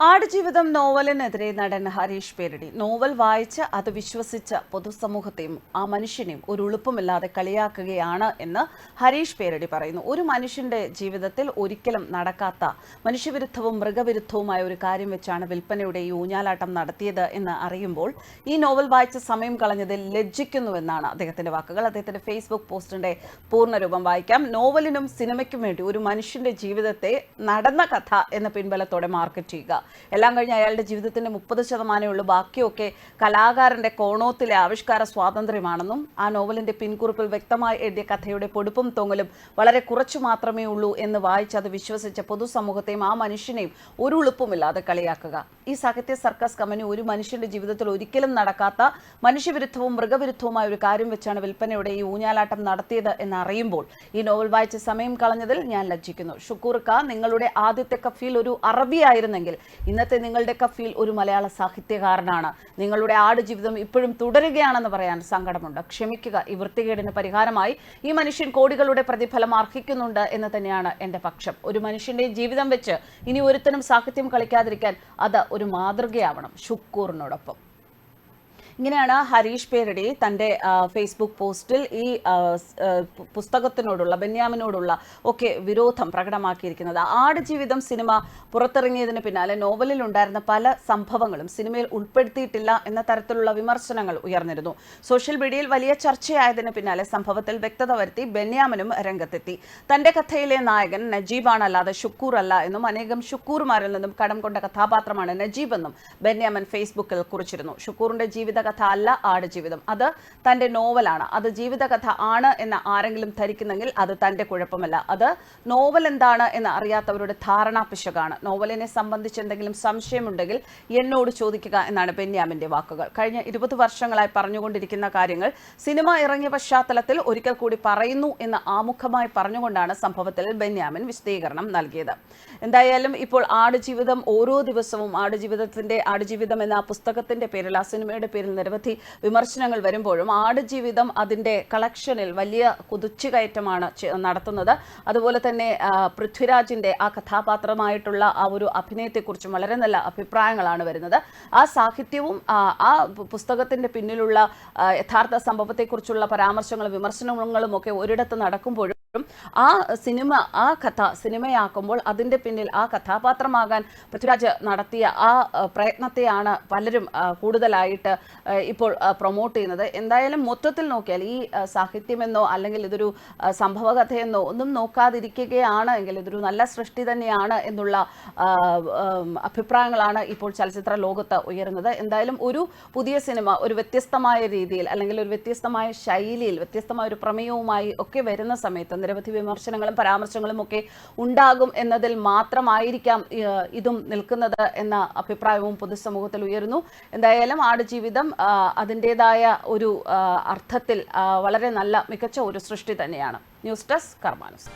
ആടുജീവിതം നോവലിനെതിരെ നടൻ ഹരീഷ് പേരടി. നോവൽ വായിച്ച് അത് വിശ്വസിച്ച പൊതുസമൂഹത്തെയും ആ മനുഷ്യനെയും ഒരു ഉളുപ്പമില്ലാതെ കളിയാക്കുകയാണ് എന്ന് ഹരീഷ് പേരടി പറയുന്നു. ഒരു മനുഷ്യന്റെ ജീവിതത്തിൽ ഒരിക്കലും നടക്കാത്ത മനുഷ്യവിരുദ്ധവും മൃഗവിരുദ്ധവുമായ ഒരു കാര്യം വെച്ചാണ് വിൽപ്പനയുടെ ഈ ഊഞ്ഞാലാട്ടം നടത്തിയത് എന്ന് അറിയുമ്പോൾ ഈ നോവൽ വായിച്ച സമയം കളഞ്ഞതിൽ ലജ്ജിക്കുന്നുവെന്നാണ് അദ്ദേഹത്തിന്റെ വാക്കുകൾ. അദ്ദേഹത്തിന്റെ ഫേസ്ബുക്ക് പോസ്റ്റിന്റെ പൂർണരൂപം വായിക്കാം. നോവലിനും സിനിമയ്ക്കും വേണ്ടി ഒരു മനുഷ്യന്റെ ജീവിതത്തെ നടന്ന കഥ എന്ന പിൻബലത്തോടെ മാർക്കറ്റ് ചെയ്യുക. എല്ലാം കഴിഞ്ഞ് അയാളുടെ ജീവിതത്തിന്റെ മുപ്പത് ശതമാനമേ ഉള്ളൂ. ബാക്കിയൊക്കെ കലാകാരന്റെ കോണോത്തിലെ ആവിഷ്കാര സ്വാതന്ത്ര്യമാണെന്നും ആ നോവലിന്റെ പിൻകുറിപ്പിൽ വ്യക്തമായി എഴുതിയ കഥയുടെ പൊടുപ്പും തൊങ്ങലും വളരെ കുറച്ചു മാത്രമേ ഉള്ളൂ എന്ന് വായിച്ച് അത് വിശ്വസിച്ച പൊതുസമൂഹത്തെയും ആ മനുഷ്യനെയും ഒരു ഉളുപ്പുമില്ലാതെ കളിയാക്കുക. ഈ സാഹിത്യ സർക്കസ് കമ്പനി ഒരു മനുഷ്യന്റെ ജീവിതത്തിൽ ഒരിക്കലും നടക്കാത്ത മനുഷ്യവിരുദ്ധവും മൃഗവിരുദ്ധവുമായ ഒരു കാര്യം വെച്ചാണ് വിൽപ്പനയുടെ ഈ ഊഞ്ഞാലാട്ടം നടത്തിയത് എന്ന് അറിയുമ്പോൾ ഈ നോവൽ വായിച്ച സമയം കളഞ്ഞതിൽ ഞാൻ ലജ്ജിക്കുന്നു. ഷുക്കൂർക്ക നിങ്ങളുടെ ആദ്യത്തെ കഫീൽ ഒരു അറബി ആയിരുന്നെങ്കിൽ ഇന്നത്തെ നിങ്ങളുടെ കഫീൽ ഒരു മലയാള സാഹിത്യകാരനാണ്. നിങ്ങളുടെ ആടുജീവിതം ഇപ്പോഴും തുടരുകയാണെന്ന് പറയാൻ സങ്കടമുണ്ട്. ക്ഷമിക്കുക ഈ വൃത്തികേടിന് പരിഹാരമായി ഈ മനുഷ്യൻ കോടികളുടെ പ്രതിഫലം അർഹിക്കുന്നുണ്ട് എന്ന് തന്നെയാണ് എന്റെ പക്ഷം. ഒരു മനുഷ്യന്റെ ജീവിതം വെച്ച് ഇനി ഒരുത്തനും സാഹിത്യം കളിക്കാതിരിക്കാൻ അത് ഒരു മാതൃകയാവണം. ഷുക്കൂറിനോടൊപ്പം. ഇങ്ങനെയാണ് ഹരീഷ് പേരടി തന്റെ ഫേസ്ബുക്ക് പോസ്റ്റിൽ ഈ പുസ്തകത്തിനോടുള്ള ബെന്യാമിനോടുള്ള ഒക്കെ വിരോധം പ്രകടമാക്കിയിരിക്കുന്നത്. ആടുജീവിതം സിനിമ പുറത്തിറങ്ങിയതിന് പിന്നാലെ നോവലിൽ ഉണ്ടായിരുന്ന പല സംഭവങ്ങളും സിനിമയിൽ ഉൾപ്പെടുത്തിയിട്ടില്ല എന്ന തരത്തിലുള്ള വിമർശനങ്ങൾ ഉയർന്നിരുന്നു. സോഷ്യൽ മീഡിയയിൽ വലിയ ചർച്ചയായതിന് പിന്നാലെ സംഭവത്തിൽ വ്യക്തത വരുത്തി ബെന്യാമിനും രംഗത്തെത്തി. തന്റെ കഥയിലെ നായകൻ നജീബാണല്ലാതെ ഷുക്കൂർ അല്ല എന്നും അനേകം ഷുക്കൂർമാരിൽ നിന്നും കടം കൊണ്ട കഥാപാത്രമാണ് നജീബ് എന്നും ബെന്യാമൻ ഫേസ്ബുക്കിൽ കുറിച്ചിരുന്നു. ഷുക്കൂറിന്റെ ജീവിതകഥ അല്ല ആടുജീവിതം അത് തന്റെ നോവലാണ്. അത് ജീവിതകഥ ആണ് എന്ന് ആരെങ്കിലും ധരിക്കുന്നെങ്കിൽ അത് തന്റെ കുഴപ്പമല്ല. അത് നോവൽ എന്താണ് എന്ന് അറിയാത്തവരുടെ ധാരണാ പിശകാണ്. നോവലിനെ സംബന്ധിച്ച് എന്തെങ്കിലും സംശയമുണ്ടെങ്കിൽ എന്നോട് ചോദിക്കുക എന്നാണ് ബെന്യാമിന്റെ വാക്കുകൾ. കഴിഞ്ഞ ഇരുപത് വർഷങ്ങളായി പറഞ്ഞുകൊണ്ടിരിക്കുന്ന കാര്യങ്ങൾ സിനിമ ഇറങ്ങിയ പശ്ചാത്തലത്തിൽ ഒരിക്കൽ കൂടി പറയുന്നു എന്ന് ആമുഖമായി പറഞ്ഞുകൊണ്ടാണ് സംഭവത്തിൽ ബെന്യാമിൻ വിശദീകരണം നൽകിയത്. എന്തായാലും ഇപ്പോൾ ആടുജീവിതം ഓരോ ദിവസവും ആടുജീവിതത്തിന്റെ ആടുജീവിതം എന്ന പുസ്തകത്തിന്റെ പേരിൽ ആ സിനിമയുടെ പേരിൽ നിരവധി വിമർശനങ്ങൾ വരുമ്പോഴും ആടുജീവിതം അതിന്റെ കളക്ഷനിൽ വലിയ കുതിച്ചുകയറ്റമാണ് നടത്തുന്നത്. അതുപോലെ തന്നെ പൃഥ്വിരാജിന്റെ ആ കഥാപാത്രമായിട്ടുള്ള ആ ഒരു അഭിനയത്തെക്കുറിച്ചും വളരെ നല്ല അഭിപ്രായങ്ങളാണ് വരുന്നത്. ആ സാഹിത്യവും ആ, പുസ്തകത്തിന്റെ പിന്നിലുള്ള യഥാർത്ഥ സംഭവത്തെക്കുറിച്ചുള്ള പരാമർശങ്ങളും വിമർശനങ്ങളും ഒക്കെ ഒരിടത്ത് നടക്കുമ്പോഴും ആ സിനിമ ആ കഥ സിനിമയാക്കുമ്പോൾ അതിന്റെ പിന്നിൽ ആ കഥാപാത്രമാകാൻ പൃഥ്വിരാജ് നടത്തിയ ആ പ്രയത്നത്തെയാണ് പലരും കൂടുതലായിട്ട് ഇപ്പോൾ പ്രൊമോട്ട് ചെയ്യുന്നത്. എന്തായാലും മൊത്തത്തിൽ നോക്കിയാൽ ഈ സാഹിത്യമെന്നോ അല്ലെങ്കിൽ ഇതൊരു സംഭവകഥയെന്നോ ഒന്നും നോക്കാതിരിക്കുകയാണ് എങ്കിൽ ഇതൊരു നല്ല സൃഷ്ടി തന്നെയാണ് എന്നുള്ള അഭിപ്രായങ്ങളാണ് ഇപ്പോൾ ചലച്ചിത്ര ലോകത്ത് ഉയരുന്നത്. എന്തായാലും ഒരു പുതിയ സിനിമ ഒരു വ്യത്യസ്തമായ രീതിയിൽ അല്ലെങ്കിൽ ഒരു വ്യത്യസ്തമായ ശൈലിയിൽ വ്യത്യസ്തമായ ഒരു പ്രമേയവുമായി ഒക്കെ വരുന്ന സമയത്ത് നിരവധി വിമർശനങ്ങളും പരാമർശങ്ങളും ഒക്കെ ഉണ്ടാകും എന്നതിൽ മാത്രമായിരിക്കാം ഇതും നിൽക്കുന്നത് എന്ന അഭിപ്രായവും പൊതുസമൂഹത്തിൽ ഉയരുന്നു. എന്തായാലും ആടുജീവിതം അതിന്റെതായ ഒരു അർത്ഥത്തിൽ വളരെ നല്ല മികച്ച ഒരു സൃഷ്ടി തന്നെയാണ്. News desk കർമാനുസ്.